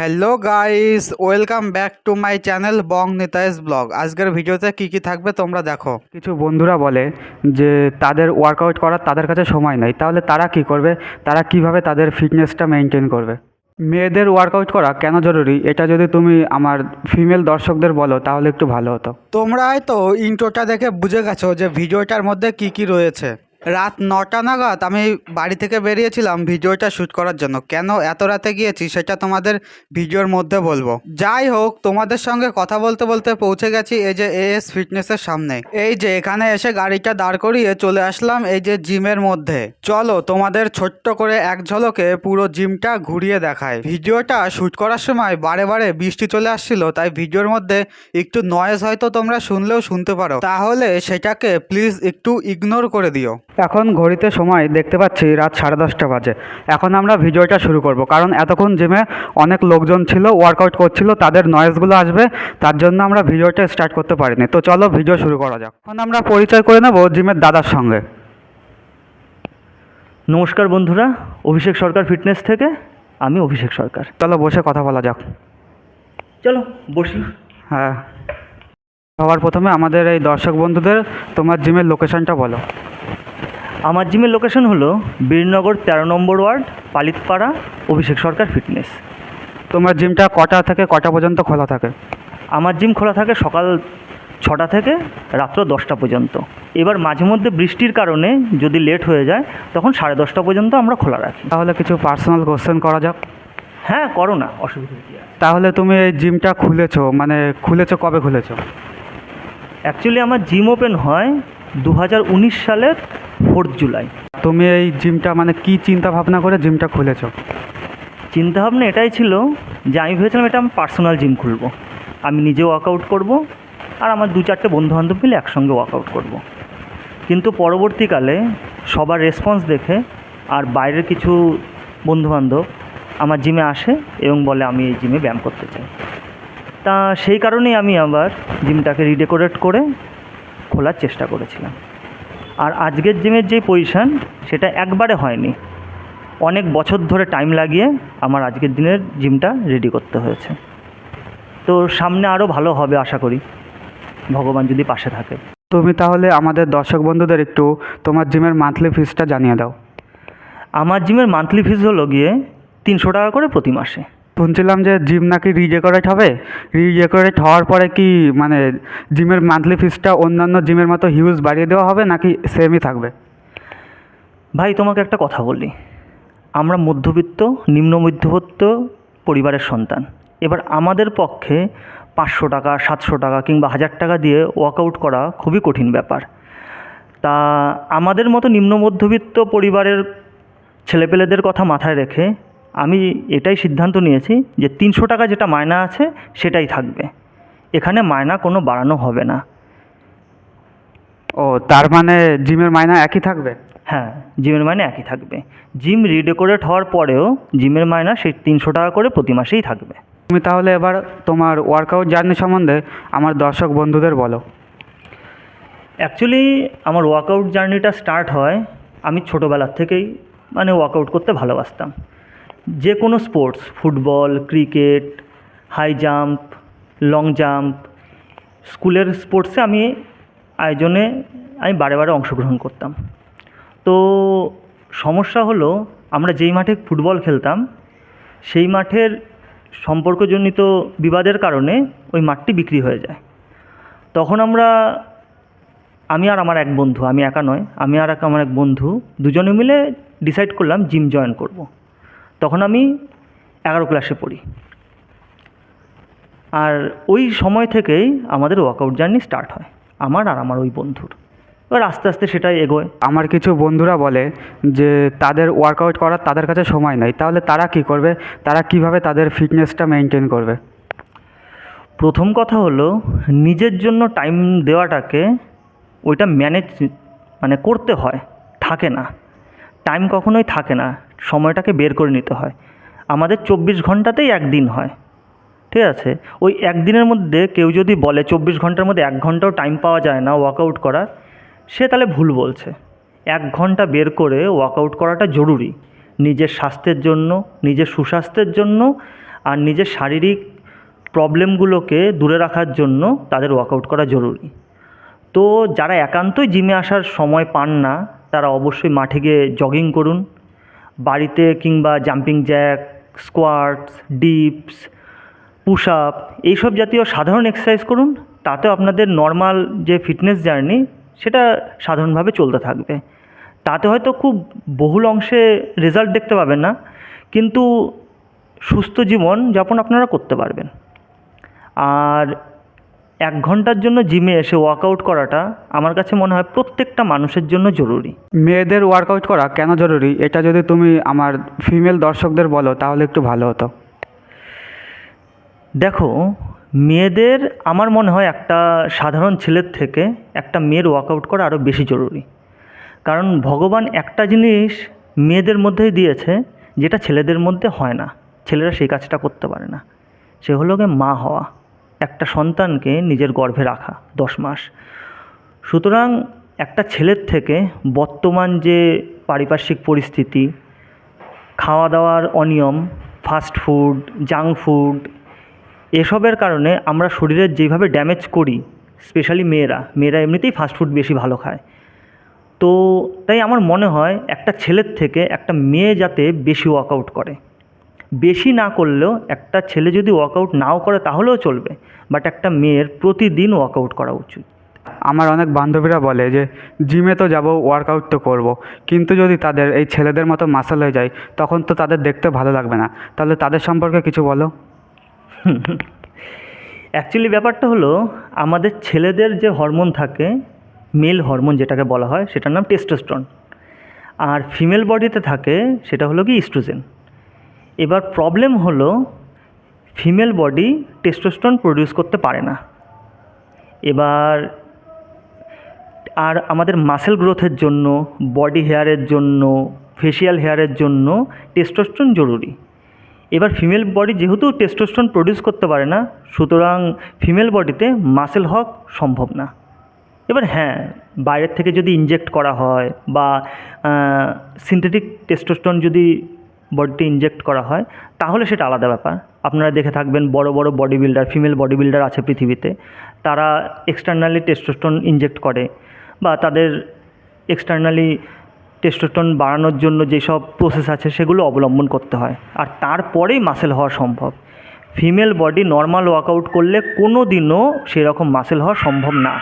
Hello guys welcome back to my channel Bong Nitai's vlog আজকের ভিডিওতে কি কি থাকবে তোমরা দেখো। কিছু বন্ধুরা বলে যে তাদের ওয়ার্কআউট করার তাদের কাছে সময় নেই। তাহলে তারা কি করবে? তারা কীভাবে তাদের ফিটনেসটা মেনটেন করবে? মেয়েদের ওয়ার্কআউট করা কেন জরুরি? এটা যদি তুমি আমার ফিমেল দর্শকদের বলো তাহলে একটু ভালো হতো। তোমরা হয়তো ইন্ট্রোটা দেখে বুঝে গেছো যে ভিডিওটার মধ্যে কি কি রয়েছে। রাত নটা নাগাদ আমি বাড়ি থেকে বেরিয়েছিলাম ভিডিওটা শ্যুট করার জন্য। কেন এত রাতে গিয়েছি সেটা তোমাদের ভিডিওর মধ্যে বলব। যাই হোক, তোমাদের সঙ্গে কথা বলতে বলতে পৌঁছে গেছি এই যে এএস ফিটনেসের সামনে। এই যে এখানে এসে গাড়িটা দাঁড় করিয়ে চলে আসলাম এই যে জিমের মধ্যে। চলো তোমাদের ছোট্ট করে এক ঝলকে পুরো জিমটা ঘুরিয়ে দেখায় ভিডিওটা শ্যুট করার সময় বারে বারে বৃষ্টি চলে আসছিল, তাই ভিডিওর মধ্যে একটু নয়েজ হয়তো তোমরা শুনলেও শুনতে পারো। তাহলে সেটাকে প্লিজ একটু ইগনোর করে দিও। এখন ঘড়িতে সময় দেখতে পাচ্ছি রাত সাড়ে দশটা বাজে। এখন আমরা ভিডিওটা শুরু করব কারণ এতক্ষণ জিমে অনেক লোকজন ছিল ওয়ার্কআউট করছিল তাদের নয়েজগুলো আসবে তার জন্য আমরা ভিডিওটা স্টার্ট করতে পারিনি। তো চলো ভিডিও শুরু করা যাক। এখন আমরা পরিচয় করে নেব জিমের দাদার সঙ্গে। নমস্কার বন্ধুরা অভিষেক সরকার ফিটনেস থেকে আমি অভিষেক সরকার। চলো বসে কথা বলা যাক। চলো বসি। হ্যাঁ। সবার প্রথমে আমাদের এই দর্শক বন্ধুদের তোমার জিমের লোকেশনটা বলো। আমার জিমের লোকেশন হলো বীরনগর তেরো নম্বর ওয়ার্ড পালিতপাড়া অভিষেক সরকার ফিটনেস তোমার জিমটা কটা থেকে কটা পর্যন্ত খোলা থাকে? আমার জিম খোলা থাকে সকাল ছটা থেকে রাত্র দশটা পর্যন্ত। এবার মাঝে মধ্যে বৃষ্টির কারণে যদি লেট হয়ে যায় তখন সাড়ে দশটা পর্যন্ত আমরা খোলা রাখি। তাহলে কিছু পার্সোনাল কোশ্চেন করা যাক। হ্যাঁ করো না অসুবিধা কি আছে? তাহলে তুমি এই জিমটা খুলেছো মানে খুলেছো কবে খুলেছো? অ্যাকচুয়ালি আমার জিম ওপেন হয় দু হাজার উনিশ সালের ফোর্থ জুলাই। তুমি এই জিমটা মানে কি চিন্তা ভাবনা করে জিমটা খুলেছো? চিন্তাভাবনা এটাই ছিল যে আমি ভেবেছিলাম এটা আমি পার্সোনাল জিম খুলবো। আমি নিজে ওয়ার্কআউট করব আর আমার দু চারটে বন্ধুবান্ধব মিলে একসঙ্গে ওয়ার্কআউট করব। কিন্তু পরবর্তীকালে সবার রেসপন্স দেখে আর বাইরের কিছু বন্ধুবান্ধব আমার জিমে আসে এবং বলে, আমি এই জিমে ব্যায়াম করতে চাই। তা সেই কারণেই আমি আবার জিমটাকে রিডেকোরেট করে খোলার চেষ্টা করেছিলাম। আর আজকের জিমের যে পজিশান সেটা একবারে হয়নি। অনেক বছর ধরে টাইম লাগিয়ে আমার আজকের দিনের জিমটা রেডি করতে হয়েছে। তো সামনে আরও ভালো হবে আশা করি। ভগবান যদি পাশে থাকে। তুমি তাহলে আমাদের দর্শক বন্ধুদের একটু তোমার জিমের মান্থলি ফিসটা জানিয়ে দাও। আমার জিমের মান্থলি ফিস হলো গিয়ে তিনশো টাকা করে প্রতি মাসে। শুনছিলাম যে জিম নাকি রিডেকোরেট হবে। রিডেকোরেট হওয়ার পরে কি মানে জিমের মান্থলি ফিসটা অন্যান্য জিমের মতো হিউজ বাড়িয়ে দেওয়া হবে নাকি সেমই থাকবে? ভাই, তোমাকে একটা কথা বলি। আমরা মধ্যবিত্ত, নিম্ন মধ্যবিত্ত পরিবারের সন্তান। এবার আমাদের পক্ষে পাঁচশো টাকা, সাতশো টাকা কিংবা হাজার টাকা দিয়ে ওয়ার্কআউট করা খুবই কঠিন ব্যাপার। তা আমাদের মতো নিম্ন মধ্যবিত্ত পরিবারের ছেলেপেলেদের কথা মাথায় রেখে আমি এটাই সিদ্ধান্ত নিয়েছি যে তিনশো টাকা যেটা মায়না আছে সেটাই থাকবে। এখানে মায়না কোনো বাড়ানো হবে না। ও তার মানে জিমের মাইনা একই থাকবে? হ্যাঁ জিমের মাইনে একই থাকবে। জিম রিডেকোরেট হওয়ার পরেও জিমের মাইনা সেই তিনশো টাকা করে প্রতি মাসেই থাকবে। তুমি তাহলে এবার তোমার ওয়ার্কআউট জার্নি সম্বন্ধে আমার দর্শক বন্ধুদের বলো। অ্যাকচুয়ালি আমার ওয়ার্কআউট জার্নিটা স্টার্ট হয় আমি ছোটোবেলার থেকেই মানে ওয়ার্কআউট করতে ভালোবাসতাম। যে কোনো sports football cricket high jump long jump স্কুলের স্পোর্টসে আমি আয়োজনে আমি বারে বারে অংশগ্রহণ করতাম তো সমস্যা হলো, আমরা যেই মাঠে ফুটবল খেলতাম, সেই মাঠের সম্পর্কজনিত বিবাদের কারণে ওই মাঠটি বিক্রি হয়ে যায় তখন আমরা, আমি আর আমার এক বন্ধু, আমি একা নয়, আমি আর এক আমার এক বন্ধু দুজনে মিলে ডিসাইড করলাম জিম জয়েন করব। তখন আমি এগারো ক্লাসে পড়ি। আর ওই সময় থেকেই আমাদের ওয়ার্কআউট জার্নি স্টার্ট হয় আমার আর আমার ওই বন্ধুর। এবার আস্তে আস্তে সেটাই এগোয়। আমার কিছু বন্ধুরা বলে যে তাদের ওয়ার্কআউট করার তাদের কাছে সময় নেই তাহলে তারা কি করবে? তারা কীভাবে তাদের ফিটনেসটা মেনটেন করবে? প্রথম কথা হলো নিজের জন্য টাইম দেওয়াটাকে ওইটা ম্যানেজ মানে করতে হয় থাকে না। টাইম কখনোই থাকে না। সময়টাকে বের করে নিতে হয়। আমাদের চব্বিশ ঘন্টাতেই একদিন হয়। ঠিক আছে? ওই একদিনের মধ্যে কেউ যদি বলে চব্বিশ ঘণ্টার মধ্যে এক ঘন্টাও টাইম পাওয়া যায় না ওয়ার্কআউট করার, সে তাহলে ভুল বলছে। এক ঘণ্টা বের করে ওয়ার্কআউট করাটা জরুরি। নিজের স্বাস্থ্যের জন্য, নিজের সুস্বাস্থ্যের জন্য আর নিজের শারীরিক প্রবলেমগুলোকে দূরে রাখার জন্য তাদের ওয়ার্কআউট করা জরুরি। তো যারা একান্তই জিমে আসার সময় পান না, তারা অবশ্যই মাঠে গিয়ে জগিং করুন। বাড়িতে কিংবা jumping jack squats dips push up এইসব জাতীয় সাধারণ এক্সারসাইজ করুন তাতেও আপনাদের নর্মাল যে ফিটনেস জার্নি সেটা সাধারণভাবে চলতে থাকবে। তাতে হয়তো খুব বহুল অংশে রেজাল্ট দেখতে পাবেন না, কিন্তু সুস্থ জীবন যাপন আপনারা করতে পারবেন। আর এক ঘণ্টার জন্য জিমে এসে ওয়ার্কআউট করাটা আমার কাছে মনে হয় প্রত্যেকটা মানুষের জন্য জরুরি। মেয়েদের ওয়ার্কআউট করা কেন জরুরি? এটা যদি তুমি আমার ফিমেল দর্শকদের বলো তাহলে একটু ভালো হতো। দেখো মেয়েদের আমার মনে হয় একটা সাধারণ ছেলের থেকে একটা মেয়ের ওয়ার্কআউট করা আরও বেশি জরুরি। কারণ ভগবান একটা জিনিস মেয়েদের মধ্যেই দিয়েছে যেটা ছেলেদের মধ্যে হয় না। ছেলেরা সেই কাজটা করতে পারে না। সে হলো গিয়ে মা হওয়া। একটা সন্তানকে নিজের গর্ভে রাখা, দশ মাস। সুতরাং একটা ছেলের থেকে বর্তমান যে পারিপার্শ্বিক পরিস্থিতি খাওয়া দাওয়ার অনিয়ম ফাস্ট ফুড জাঙ্ক ফুড এসবের কারণে আমরা শরীরের যেভাবে ড্যামেজ করি স্পেশালি মেয়েরা মেয়েরা এমনিতেই ফাস্ট ফুড বেশি ভালো খায়। তো তাই আমার মনে হয় একটা ছেলের থেকে একটা মেয়ে যাতে বেশি ওয়ার্কআউট করে। বেশি না করলেও একটা ছেলে যদি ওয়ার্কআউট নাও করে তাহলেও চলবে। বাট একটা মেয়ের প্রতিদিন ওয়ার্কআউট করা উচিত। আমার অনেক বান্ধবীরা বলে যে জিমে তো যাব ওয়ার্কআউট তো করব। কিন্তু যদি তাদের এই ছেলেদের মতো মাসাল হয়ে যায় তখন তো তাদের দেখতে ভালো লাগবে না। তাহলে তাদের সম্পর্কে কিছু বলো। অ্যাকচুয়ালি ব্যাপারটা হলো আমাদের ছেলেদের যে হরমোন থাকে মেল হরমোন যেটাকে বলা হয় সেটার নাম টেস্টোস্টন আর ফিমেল বডিতে থাকে সেটা হলো কি ইস্ট্রোজেন এবার প্রবলেম হলো ফিমেল বডি টেস্টোস্টন প্রডিউস করতে পারে না। এবার, আর আমাদের মাসেল গ্রোথের জন্য বডি হেয়ারের জন্য ফেসিয়াল হেয়ারের জন্য টেস্টোস্টন জরুরি। এবার ফিমেল বডি যেহেতু টেস্টোস্টন প্রডিউস করতে পারে না, সুতরাং ফিমেল বডিতে মাসেল হক সম্ভব না। এবার হ্যাঁ বাইরের থেকে যদি ইনজেক্ট করা হয় বা সিনথেটিক টেস্টোস্টন যদি বডিতে ইনজেক্ট করা হয়, তাহলে সেটা আলাদা ব্যাপার। আপনারা দেখে থাকবেন বড় বড় body builder female body builder আছে পৃথিবীতে। তারা এক্সটার্নালি টেস্টোস্টন ইনজেক্ট করে বা তাদের এক্সটার্নালি টেস্টোস্টন বাড়ানোর জন্য যেসব প্রসেস আছে, সেগুলো অবলম্বন করতে হয়। আর তারপরেই মাসেল হওয়া সম্ভব। ফিমেল বডি নর্মাল ওয়ার্কআউট করলে কোনো দিনও সেরকম মাসেল হওয়া সম্ভব না।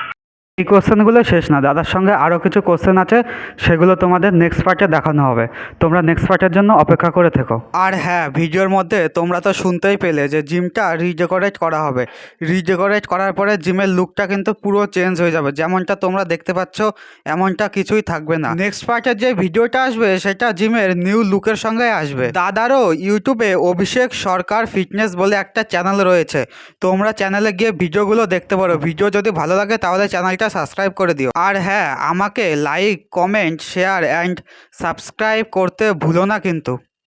এই কোশ্চেনগুলো শেষ না। দাদার সঙ্গে আরও কিছু কোশ্চেন আছে, সেগুলো তোমাদের নেক্সট পার্টে দেখানো হবে। তোমরা নেক্সট পার্টের জন্য অপেক্ষা করে থেকো। আর হ্যাঁ ভিডিওর মধ্যে তোমরা তো শুনতেই পেলে যে জিমটা রিডেকোরেট করা হবে। রিডেকোরেট করার পরে জিমের লুকটা কিন্তু পুরো চেঞ্জ হয়ে যাবে। যেমনটা তোমরা দেখতে পাচ্ছ, এমনটা কিছুই থাকবে না। নেক্সট পার্টের যে ভিডিওটা আসবে, সেটা জিমের নিউ লুকের সঙ্গে আসবে। দাদারও ইউটিউবে অভিষেক সরকার ফিটনেস বলে একটা চ্যানেল রয়েছে। তোমরা চ্যানেলে গিয়ে ভিডিওগুলো দেখতে পারো। ভিডিও যদি ভালো লাগে, তাহলে চ্যানেলটা সাবস্ক্রাইব করে দিও। আর হ্যাঁ আমাকে like comment share and subscribe করতে ভুলো না কিন্তু।